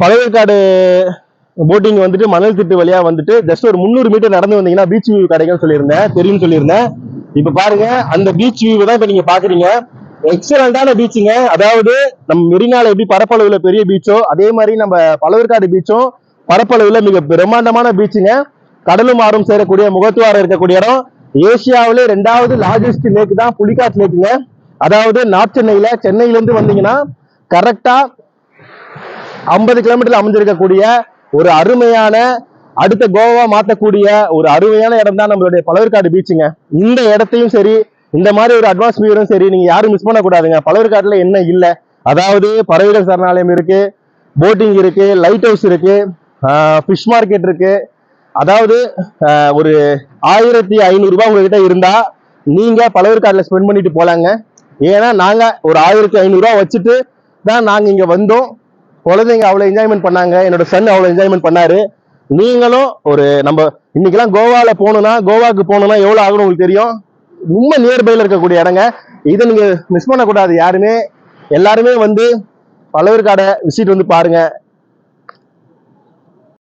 Pazhaverkadu boating வந்துட்டு மணல் திட்டு வழியா வந்துட்டு ஜஸ்ட் ஒரு முந்நூறு மீட்டர் நடந்து வந்தீங்கன்னா பீச் வியூ கிடைக்கும்னு சொல்லியிருந்தேன் தெரியும் சொல்லியிருந்தேன். இப்ப பாருங்க அந்த பீச் வியூ தான் இப்ப நீங்க பாக்குறீங்க. எக்ஸலண்டான பீச்சுங்க அதாவது நம்ம மெரினால எப்படி பரப்பளவுல பெரிய பீச்சோ அதே மாதிரி நம்ம பழவேற்காடு பீச்சும் பரப்பளவுல மிக பிரம்மாண்டமான பீச்சுங்க கடலும் ஆறும் சேரக்கூடிய முகத்துவாரம் இருக்கக்கூடிய இடம். ஏசியாவிலே ரெண்டாவது லார்ஜஸ்ட் லேக் தான் புலிகாட் லேக்குங்க அதாவது நார்த் சென்னையில சென்னையில இருந்து வந்தீங்கன்னா கரெக்டா ஐம்பது கிலோமீட்டர்ல அமைஞ்சிருக்கக்கூடிய ஒரு அருமையான அடுத்த கோவா மாத்தக்கூடிய ஒரு அருமையான இடம் தான் நம்மளுடைய பழவேற்காடு பீச்சுங்க இந்த இடத்தையும் சரி இந்த மாதிரி ஒரு அட்வான்ஸ் வியூரும் சரி நீங்க யாரும் மிஸ் பண்ணக்கூடாதுங்க. பழவேற்காட்டுல என்ன இல்லை? அதாவது பறவைகள் சரணாலயம் இருக்கு போட்டிங் இருக்கு லைட் ஹவுஸ் இருக்கு ஃபிஷ் மார்க்கெட் இருக்கு. அதாவது ஒரு ஆயிரத்தி ஐநூறுரூபா உங்ககிட்ட இருந்தா நீங்க பழவேற்காடுல ஸ்பெண்ட் பண்ணிட்டு போலாங்க. ஏன்னா நாங்க ஒரு ஆயிரத்தி ஐநூறுரூவா வச்சுட்டு தான் நாங்க இங்க வந்தோம். குழந்தைங்க அவ்வளவு என்ஜாய்மெண்ட் பண்ணாங்க. என்னோட சன் அவ்வளவு என்ஜாய்மெண்ட் பண்ணாரு. நீங்களும் ஒரு நம்ம இன்னைக்கெல்லாம் கோவால போகணும்னா கோவாக்கு போகணும்னா எவ்வளவு ஆகணும் உங்களுக்கு தெரியும்? ரொம்ப நியர்பைல இருக்கக்கூடிய இடங்க. இதை நீங்க மிஸ் பண்ணக்கூடாது யாருமே. எல்லாருமே வந்து பழவேற்காடை விசிட் வந்து பாருங்க.